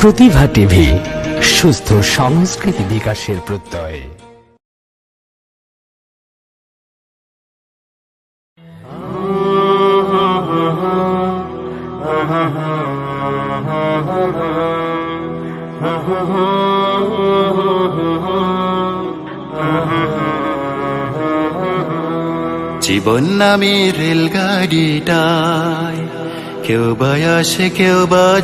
প্রতিভা TV সুস্থ সংস্কৃতি বিকাশের প্রত্যয়। জীবন নামে রেলগাড়িটায় কেউ বা কেউ বা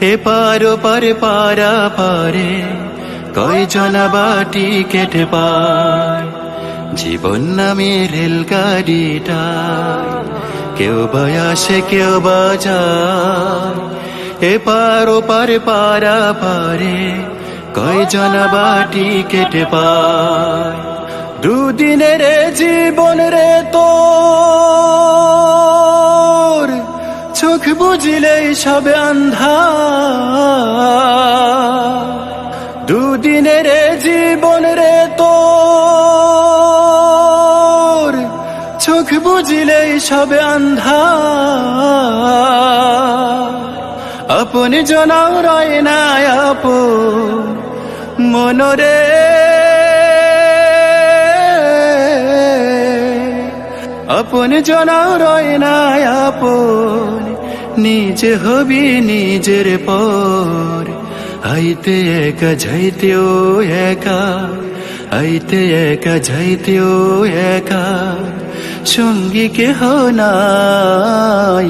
এ পারো পারে পারা পারে কয়জন বাটি কেটে পায় জীবন নামে রেলগাড়িটায়, কেউ বা আসে, কেউ বা যায়। পারো পারে পারা পারে কয়জন বাটি কেটে পায় দুদিনের জীবন রে তোর বুঝিলেই সবে আন্ধা দুদিনের জীবন রে তোর। চোখ বুঝিলেই সবে আন্ধা আপন জনাও রয় না আপন মনরে আপন জনাও রয় না আপন নিজ হবি নিজের পর আইতে একা যাইতেও একা আইতে একা যাইতেও একা সঙ্গী কেহ নাই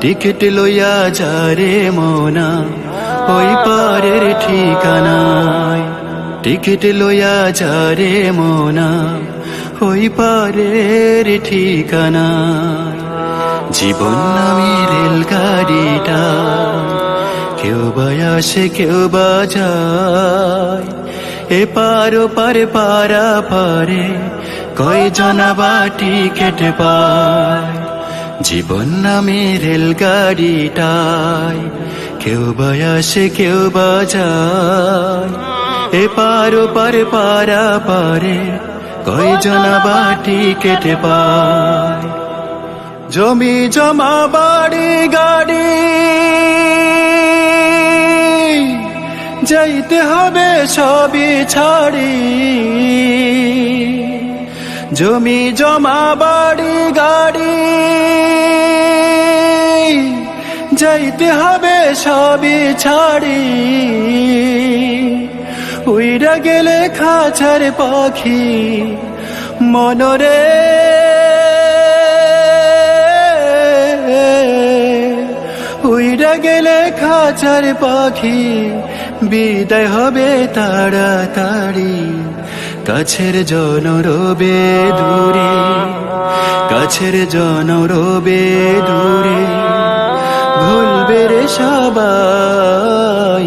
টিকিট লইয়া যারে মনা ওই পারের ঠিকানায় টিকিট লইয়া যারে মনা ওই পারের ঠিকানায় জীবন নামে রেলগাড়িটা। কেউ বা আসে, কেউ বা এ পারো পারে পারা কয় বাটি কেটে পায়? জীবন নামে রেলগাড়িটায় কেউ বা আসে, কেউ বা এ পারো পারে পারা পারে কয় বাটি কেটে পায়? জমি জমা বাড়ি, গাড়ি। যাইতে হবে সবই ছাড়ি। জমি জমা বাড়ি, গাড়ি। যাইতে হবে সবই ছাড়ি। উইরা গেলে খাঁচার পাখি, মনরে গেলে খাঁচার পাখি, বিদায় হবে তাড়াতাড়ি। কাছের জন রবে দূরে, কাছের জন রবে দূরে। ভুলবে রে সবাই,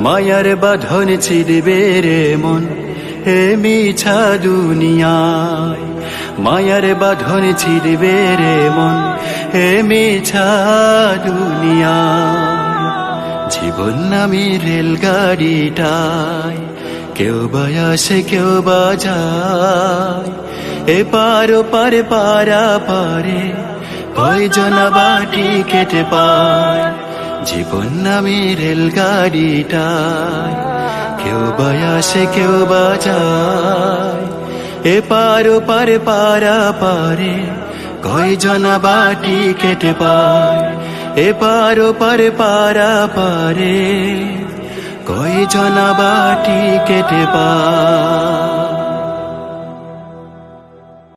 মায়ার বাঁধন ছিড়বে রে মন, হে মিছা দুনিয়ায়। মায়ার বাঁধন ছিড়বে রে মন, হে মিছা দুনিয়ায় জীবন নামে রেলগাড়িটায় কেউ বা কেউ বা যায়। এ পারো পারে, পারা পারে কয়জন বাটি কেটে পায়। জীবন নামি রেলগাড়িটায় কেউ বা কেউ বা যায়। এ পার পারে, পারা পারে। কয়জন বাটি কেটে পায়? এ পার পারে, পারা পারে। কয়জন বাটি কেটে পায়?